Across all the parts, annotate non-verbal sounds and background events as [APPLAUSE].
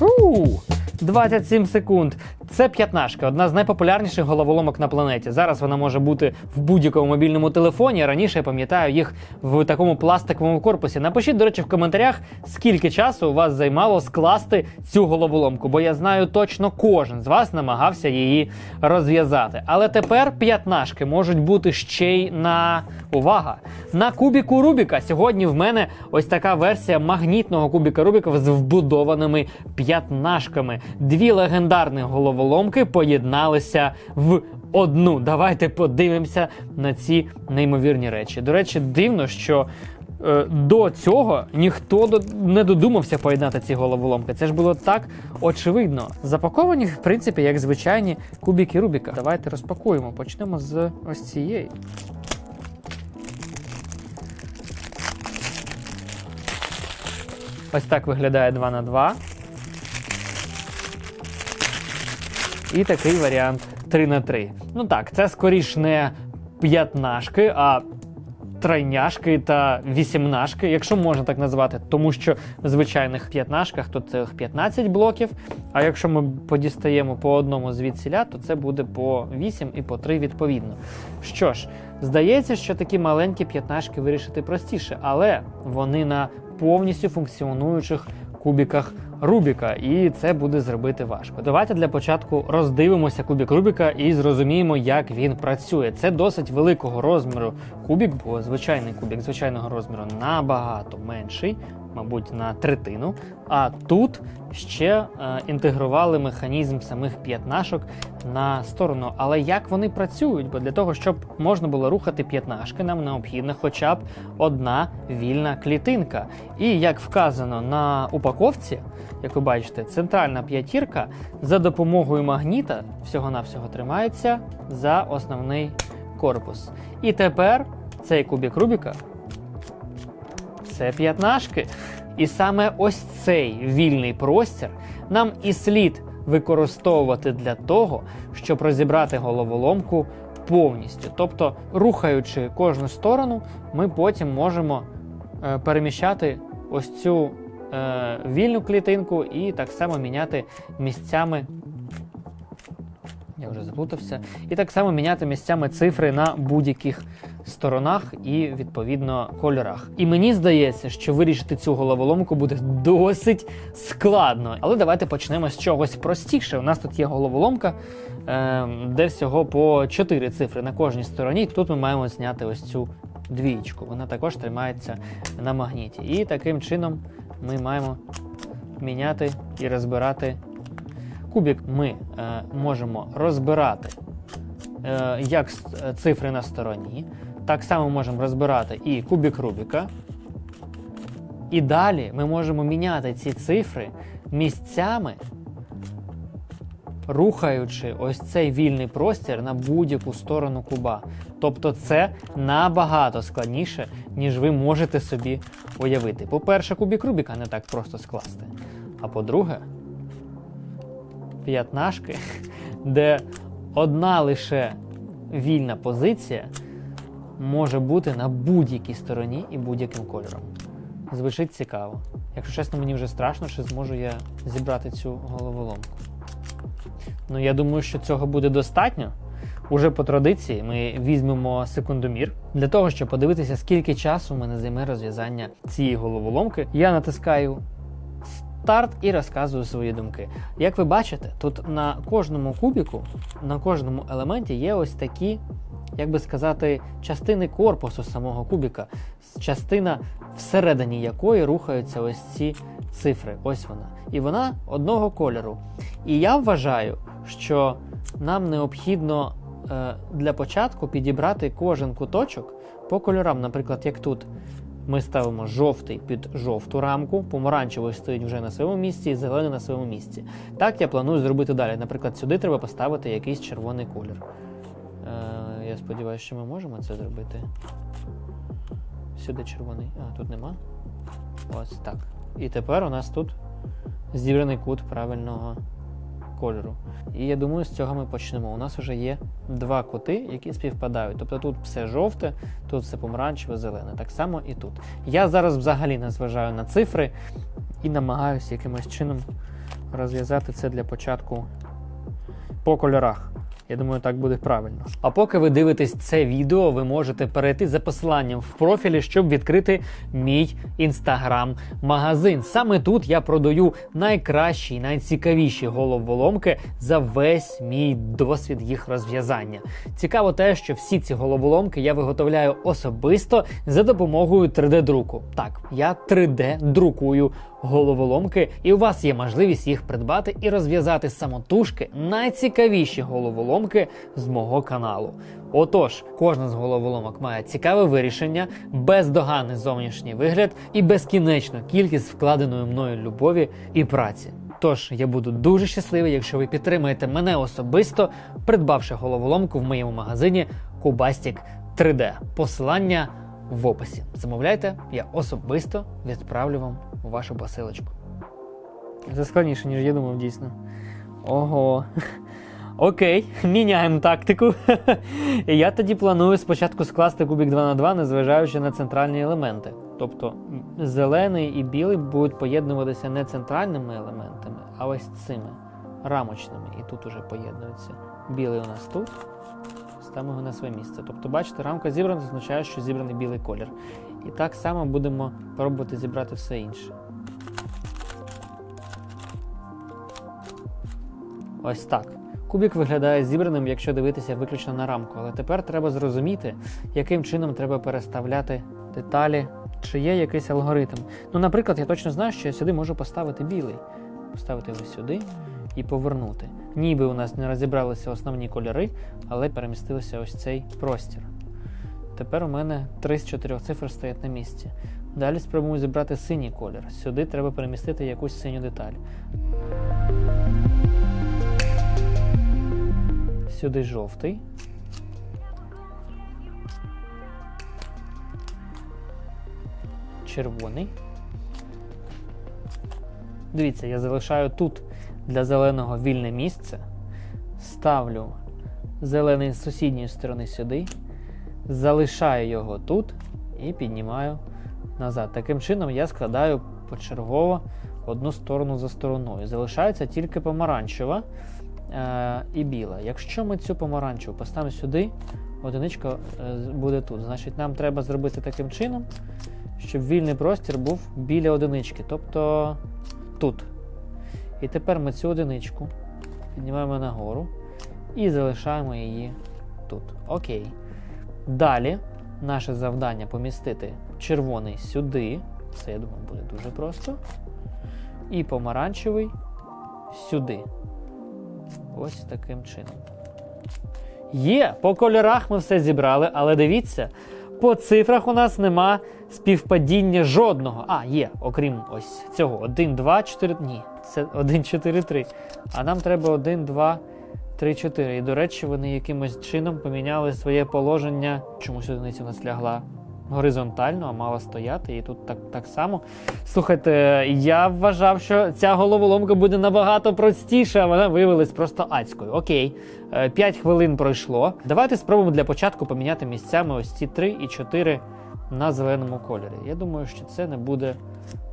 У, 27 секунд. Це п'ятнашка, одна з найпопулярніших головоломок на планеті. Зараз вона може бути в будь-якому мобільному телефоні. Раніше я пам'ятаю їх в такому пластиковому корпусі. Напишіть, до речі, в коментарях, скільки часу у вас займало скласти цю головоломку, бо я знаю точно кожен з вас намагався її розв'язати. Але тепер п'ятнашки можуть бути ще й на увага. На кубіку Рубіка. Сьогодні в мене ось така версія магнітного кубіка Рубіка з вбудованими п'ятнашками. Дві легендарні головоломки поєдналися в одну. Давайте подивимося на ці неймовірні речі. До речі, дивно, що. е, До цього ніхто не додумався поєднати ці головоломки. Це ж було так очевидно. Запаковані, в принципі, як звичайні кубики Рубіка. Давайте розпакуємо. Почнемо з ось цієї. Ось так виглядає 2 на 2 І такий варіант 3 на 3 Ну так, це скоріш не п'ятнашки, а тройняшки та вісімнашки, якщо можна так назвати, тому що в звичайних п'ятнашках то це 15 блоків. А якщо ми подістаємо по одному звідсіля, то це буде по 8 і по 3 відповідно. Що ж, здається, що такі маленькі п'ятнашки вирішити простіше, але вони на повністю функціонуючих кубіках Рубіка, і це буде зробити важко. Давайте для початку роздивимося кубік Рубіка і зрозуміємо, як він працює. Це досить великого розміру кубік, бо звичайний кубік звичайного розміру набагато менший, мабуть, на третину. А тут ще е, інтегрували механізм самих п'ятнашок на сторону. Але як вони працюють? Бо для того, щоб можна було рухати п'ятнашки, нам необхідна хоча б одна вільна клітинка. І як вказано на упаковці, як ви бачите, центральна п'ятірка за допомогою магніта всього-навсього тримається за основний корпус. І тепер цей кубік Рубіка це п'ятнашки. І саме ось цей вільний простір нам і слід використовувати для того, щоб розібрати головоломку повністю. Тобто, рухаючи кожну сторону, ми потім можемо е, переміщати ось цю е, вільну клітинку і так само міняти місцями. Я вже заплутався. І так само міняти місцями цифри на будь-яких сторонах і відповідно кольорах. І мені здається, що вирішити цю головоломку буде досить складно. Але давайте почнемо з чогось простіше. У нас тут є головоломка, е, де всього по 4 цифри на кожній стороні. Тут ми маємо зняти ось цю двічку. Вона також тримається на магніті. І таким чином ми маємо міняти і розбирати кубік. Ми е, можемо розбирати е, як е, цифри на стороні. Так само можемо розбирати і кубік Рубіка. І далі ми можемо міняти ці цифри місцями, рухаючи ось цей вільний простір на будь-яку сторону куба. Тобто це набагато складніше, ніж ви можете собі уявити. По-перше, кубік Рубіка не так просто скласти. А по-друге, п'ятнашки, де одна лише вільна позиція може бути на будь-якій стороні і будь-яким кольором. Звучить цікаво. Якщо чесно, мені вже страшно, чи зможу я зібрати цю головоломку. Ну, я думаю, що цього буде достатньо. Уже по традиції ми візьмемо секундомір для того, щоб подивитися, скільки часу мене займе розв'язання цієї головоломки. Я натискаю старт і розказую свої думки. Як ви бачите, тут на кожному кубіку, на кожному елементі є ось такі, як би сказати, частини корпусу самого кубіка, частина всередині якої рухаються ось ці цифри. Ось вона. І вона одного кольору. І я вважаю, що нам необхідно е, для початку підібрати кожен куточок по кольорам. Наприклад, як тут ми ставимо жовтий під жовту рамку, помаранчевий стоїть вже на своєму місці, і зелений на своєму місці. Так я планую зробити далі. Наприклад, сюди треба поставити якийсь червоний колір. Е, я сподіваюся, що ми можемо це зробити. Сюди червоний. А, тут нема. Ось так. І тепер у нас тут зібраний кут правильного кольору. І я думаю, з цього ми почнемо. У нас вже є два кути, які співпадають. Тобто тут все жовте, тут все помаранчеве, зелене. Так само і тут. Я зараз взагалі не зважаю на цифри і намагаюся якимось чином розв'язати це для початку по кольорах. Я думаю, так буде правильно. А поки ви дивитесь це відео, ви можете перейти за посиланням в профілі, щоб відкрити мій інстаграм-магазин. Саме тут я продаю найкращі, найцікавіші головоломки за весь мій досвід їх розв'язання. Цікаво те, що всі ці головоломки я виготовляю особисто за допомогою 3D-друку. Так, я 3D-друкую головоломки, і у вас є можливість їх придбати і розв'язати самотужки найцікавіші головоломки з мого каналу. Отож, кожна з головоломок має цікаве вирішення, бездоганний зовнішній вигляд і безкінечну кількість вкладеної мною любові і праці. Тож я буду дуже щасливий, якщо ви підтримаєте мене особисто, придбавши головоломку в моєму магазині Кубастік 3D. Посилання в описі. Замовляйте, я особисто відправлю вам вашу посилочку. Це складніше, ніж я думав, дійсно. Ого. Окей, міняємо тактику. [LAUGHS] я тоді планую спочатку скласти кубік 2 на 2, незважаючи на центральні елементи. Тобто зелений і білий будуть поєднуватися не центральними елементами, а ось цими рамочними. І тут уже поєднуються. Білий у нас тут, ставимо його на своє місце. Тобто, бачите, рамка зібрана, означає, що зібраний білий колір. І так само будемо пробувати зібрати все інше. Ось так. Кубік виглядає зібраним, якщо дивитися виключно на рамку. Але тепер треба зрозуміти, яким чином треба переставляти деталі, чи є якийсь алгоритм. Ну, наприклад, я точно знаю, що я сюди можу поставити білий. Поставити його сюди і повернути. Ніби у нас не розібралися основні кольори, але перемістилося ось цей простір. Тепер у мене 3 з 4 цифр стоять на місці. Далі спробуємо зібрати синій колір. Сюди треба перемістити якусь синю деталь. Сюди жовтий. Червоний. Дивіться, я залишаю тут для зеленого вільне місце. Ставлю зелений з сусідньої сторони сюди. Залишаю його тут і піднімаю назад. Таким чином я складаю почергово одну сторону за стороною. Залишається тільки помаранчева е, і біла. Якщо ми цю помаранчеву поставимо сюди, одиничка е, буде тут. Значить, нам треба зробити таким чином, щоб вільний простір був біля одинички, тобто тут. І тепер ми цю одиничку піднімаємо нагору і залишаємо її тут. Окей. Далі наше завдання помістити червоний сюди. Це, я думаю, буде дуже просто. І помаранчевий сюди. Ось таким чином. Є, по кольорах ми все зібрали, але дивіться, по цифрах у нас нема співпадіння жодного. А, є, окрім ось цього. 1, 2, 4. Ні, це 1, 4, 3. А нам треба 1, 2, 3, 4. І, до речі, вони якимось чином поміняли своє положення. Чомусь одиниця у нас лягла горизонтально, а мала стояти. І тут так, так само. Слухайте, я вважав, що ця головоломка буде набагато простіша, а вона виявилась просто адською. Окей, 5 хвилин пройшло. Давайте спробуємо для початку поміняти місцями ось ці 3 і 4 на зеленому кольорі. Я думаю, що це не буде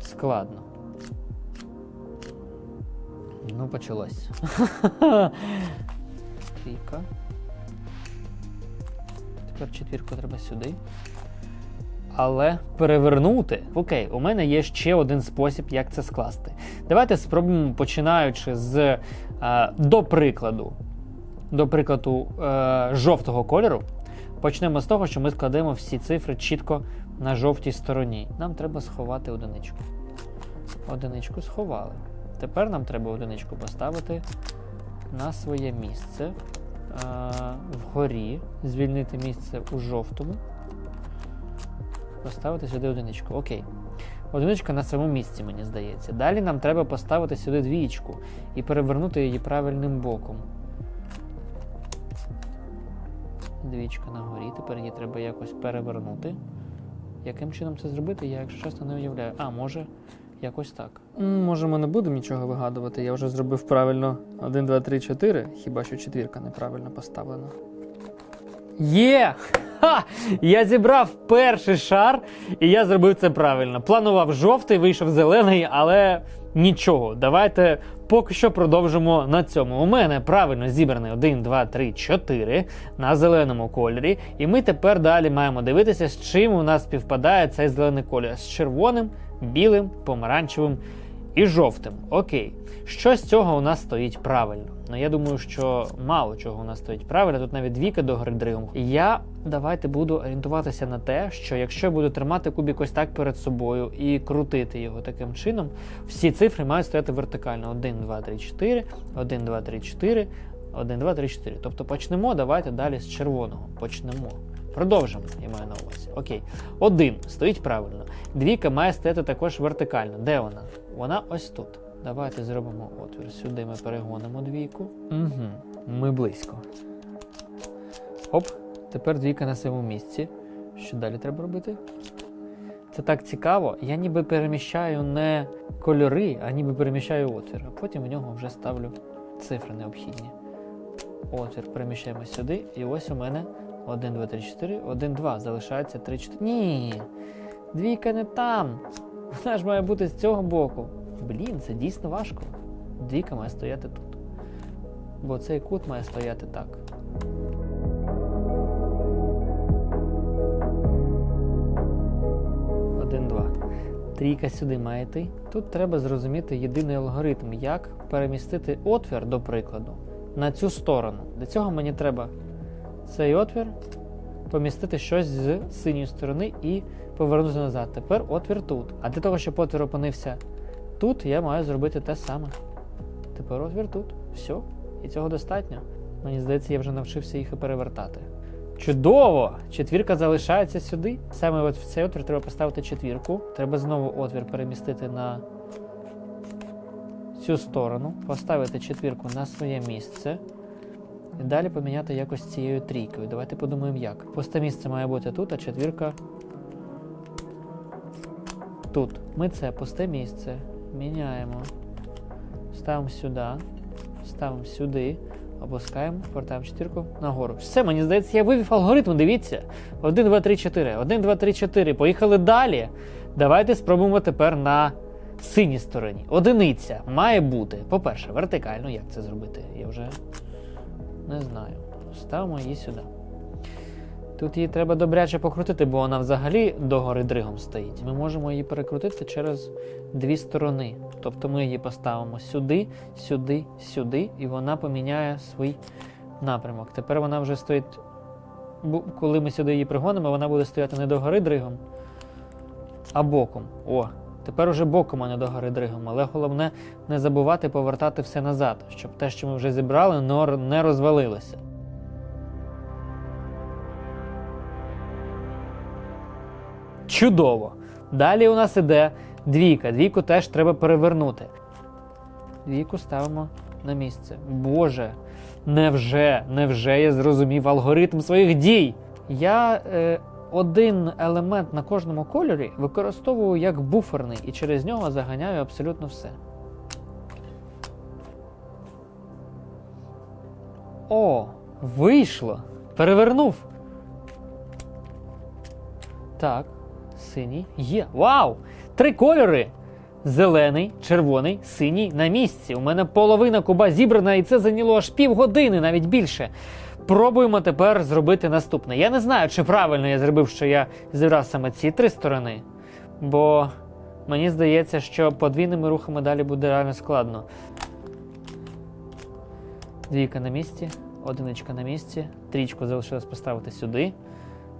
складно. Ну, почалось. [LAUGHS] Трійка. Тепер четвірку треба сюди. Але перевернути. Окей, у мене є ще один спосіб, як це скласти. Давайте спробуємо, починаючи з, е, до прикладу, до прикладу е, жовтого кольору. Почнемо з того, що ми складемо всі цифри чітко на жовтій стороні. Нам треба сховати одиничку. Одиничку сховали. Тепер нам треба одиничку поставити на своє місце е, вгорі, звільнити місце у жовтому. Поставити сюди одиничку. Окей. Одиничка на своєму місці, мені здається. Далі нам треба поставити сюди двічку і перевернути її правильним боком. Двічка на горі. Тепер її треба якось перевернути. Яким чином це зробити, я, якщо чесно, не уявляю. А, може, якось так. Може, ми не будемо нічого вигадувати. Я вже зробив правильно 1, 2, 3, 4. Хіба що четвірка неправильно поставлена. Є! Я зібрав перший шар, і я зробив це правильно. Планував жовтий, вийшов зелений, але нічого. Давайте поки що продовжимо на цьому. У мене правильно зібраний 1, 2, 3, 4 на зеленому кольорі. І ми тепер далі маємо дивитися, з чим у нас співпадає цей зелений колір: з червоним, білим, помаранчевим і жовтим. Окей. Що з цього у нас стоїть правильно? Ну я думаю, що мало чого у нас стоїть правильно. Тут навіть двійка до гори. Я давайте буду орієнтуватися на те, що якщо я буду тримати кубік ось так перед собою і крутити його таким чином, всі цифри мають стояти вертикально: 1, 2, 3, 4, 1, 2, 3, 4, 1, 2, 3, 4. Тобто почнемо. Давайте далі з червоного. Почнемо. Продовжимо, я маю на увазі. Окей. Один стоїть правильно. Двійка має стояти також вертикально. Де вона? Вона ось тут. Давайте зробимо отвір. Сюди ми перегонимо двійку. Угу. Ми близько. Оп. Тепер двійка на своєму місці. Що далі треба робити? Це так цікаво. Я ніби переміщаю не кольори, а ніби переміщаю отвір. А потім в нього вже ставлю цифри необхідні. Отвір переміщаємо сюди, і ось у мене 1, 2, 3, 4, 1, 2. Залишається 3, 4. Ні. Двійка не там. Вона ж має бути з цього боку. Блін, це дійсно важко. Двійка має стояти тут. Бо цей кут має стояти так. Один, два. Трійка сюди має йти. Тут треба зрозуміти єдиний алгоритм, як перемістити отвір, до прикладу, на цю сторону. Для цього мені треба цей отвір помістити щось з синьої сторони і повернути назад. Тепер отвір тут. А для того, щоб отвір опинився тут, я маю зробити те саме. Тепер отвір тут. Все. І цього достатньо. Мені здається, я вже навчився їх і перевертати. Чудово! Четвірка залишається сюди. Саме от в цей отвір треба поставити четвірку. Треба знову отвір перемістити на цю сторону, поставити четвірку на своє місце. І далі поміняти якось цією трійкою. Давайте подумаємо як. Пусте місце має бути тут, а четвірка тут. Ми це пусте місце міняємо. Ставимо сюди, ставимо сюди, опускаємо, повертаємо четвірку нагору. Все, мені здається, я вивів алгоритм. Дивіться. 1, 2, 3, 4. 1, 2, 3, 4. Поїхали далі. Давайте спробуємо тепер на синій стороні. Одиниця має бути. По-перше, вертикально. Як це зробити? Я вже не знаю. Ставимо її сюди. Тут її треба добряче покрутити, бо вона взагалі догори дригом стоїть. Ми можемо її перекрутити через дві сторони. Тобто ми її поставимо сюди, сюди, сюди, і вона поміняє свій напрямок. Тепер вона вже стоїть. Коли ми сюди її пригонимо, вона буде стояти не догори дригом, а боком. О, тепер уже боком, а не догори дригом. Але головне не забувати повертати все назад, щоб те, що ми вже зібрали, не розвалилося. Чудово! Далі у нас іде двійка. Двійку теж треба перевернути. Двійку ставимо на місце. Боже, невже, невже я зрозумів алгоритм своїх дій? Я е, один елемент на кожному кольорі використовую як буферний і через нього заганяю абсолютно все. О, вийшло! Перевернув. Так, синій є. Вау! Три кольори: зелений, червоний, синій на місці. У мене половина куба зібрана, і це зайняло аж півгодини, навіть більше. Пробуємо тепер зробити наступне. Я не знаю, чи правильно я зробив, що я зібрав саме ці три сторони, бо мені здається, що подвійними рухами далі буде реально складно. Двійка на місці, одиничка на місці, трічку залишилось поставити сюди.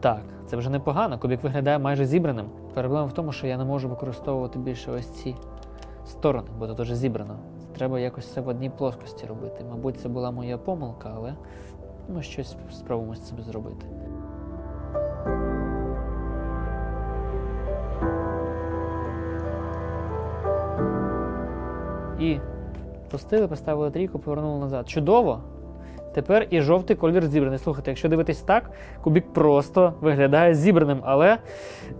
Так, це вже непогано, кубік виглядає майже зібраним. Проблема в тому, що я не можу використовувати більше ось ці сторони, бо тут вже зібрано. Треба якось все в одній плоскості робити. Мабуть, це була моя помилка, але ми щось спробуємо з цим зробити. І пустили, поставили трійку, повернули назад. Чудово! Тепер і жовтий колір зібраний. Слухайте, якщо дивитись так, кубік просто виглядає зібраним, але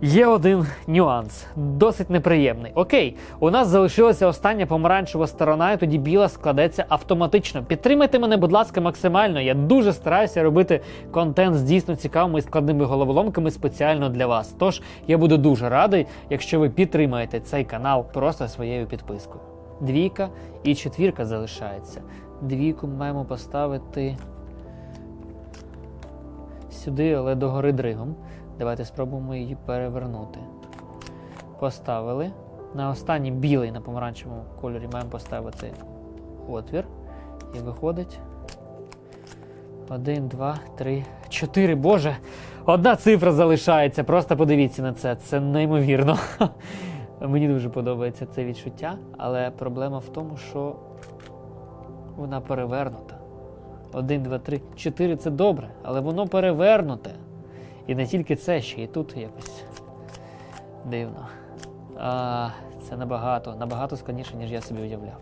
є один нюанс, досить неприємний. Окей, у нас залишилася остання помаранчева сторона, і тоді біла складеться автоматично. Підтримайте мене, будь ласка, максимально. Я дуже стараюся робити контент з дійсно цікавими і складними головоломками спеціально для вас. Тож я буду дуже радий, якщо ви підтримаєте цей канал просто своєю підпискою. Двійка і четвірка залишається. Двійку маємо поставити сюди, але догори дригом. Давайте спробуємо її перевернути. Поставили. На останній білий на помаранчевому кольорі маємо поставити отвір. І виходить. Один, два, три, чотири. Боже, одна цифра залишається. Просто подивіться на це. Це неймовірно. [LAUGHS] Мені дуже подобається це відчуття, але проблема в тому, що вона перевернута. Один, два, три, чотири це добре, але воно перевернуте. І не тільки це, ще і тут якось дивно. А, це набагато, набагато складніше, ніж я собі уявляв.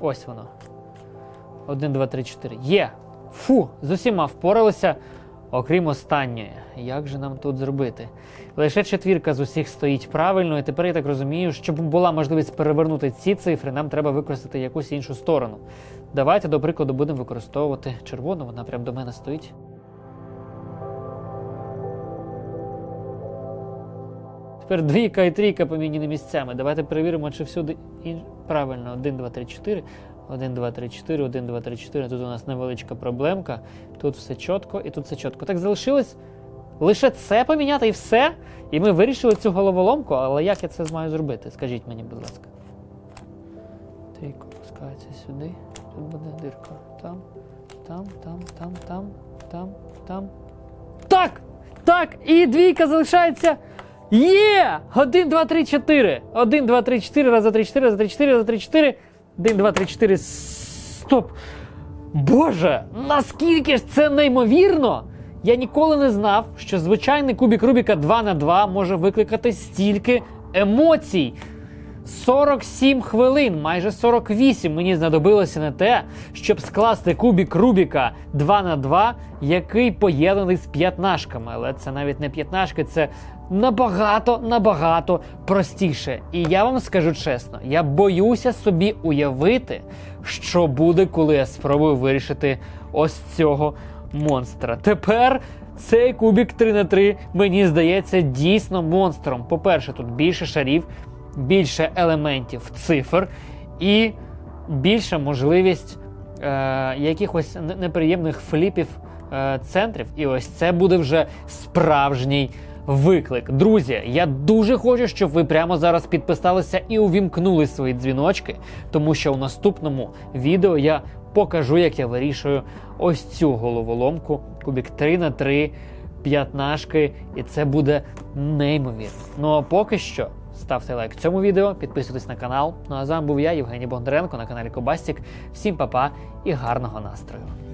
Ось воно. Один, два, три, чотири. Є! Фу! З усіма впоралися, окрім останньої. Як же нам тут зробити? Лише четвірка з усіх стоїть правильно, і тепер я так розумію, щоб була можливість перевернути ці цифри, нам треба використати якусь іншу сторону. Давайте, до прикладу, будемо використовувати червону, вона прямо до мене стоїть. Тепер двійка і трійка поміняні місцями. Давайте перевіримо, чи всюди ін... правильно. 1, 2, 3, 4. 1, 2, 3, 4, 1, 2, 3, 4. Тут у нас невеличка проблемка. Тут все чітко і тут все чітко. Так залишилось лише це поміняти і все. І ми вирішили цю головоломку, але як я це маю зробити? Скажіть мені, будь ласка. Трійка опускається сюди. Тут буде дирка. Там, там, там, там, там, там, там. Так! Так! І двійка залишається. Є! 1, 2, 3, 4. 1, 2, 3, 4, раз, 2, 3, 4, раз, 2, 3, 4, раз, 2, 3, 4. 1, 2, 3, 4. Стоп! Боже, наскільки ж це неймовірно! Я ніколи не знав, що звичайний кубік Рубіка 2 на 2 може викликати стільки емоцій. 47 хвилин, майже 48 мені знадобилося на те, щоб скласти кубік Рубіка 2 на 2 який поєднаний з п'ятнашками. Але це навіть не п'ятнашки, це набагато набагато простіше. І я вам скажу чесно, я боюся собі уявити, що буде, коли я спробую вирішити ось цього монстра. Тепер цей кубік 3 на 3 мені здається дійсно монстром. По-перше, тут більше шарів, більше елементів цифр і більша можливість е, якихось неприємних фліпів е, центрів. І ось це буде вже справжній виклик. Друзі, я дуже хочу, щоб ви прямо зараз підписалися і увімкнули свої дзвіночки, тому що у наступному відео я покажу, як я вирішую ось цю головоломку. Кубік 3 на 3 п'ятнашки, і це буде неймовірно. Ну а поки що. Ставте лайк цьому відео, підписуйтесь на канал. Ну а з вами був я, Євгеній Бондаренко на каналі Кобастік. Всім па-па і гарного настрою!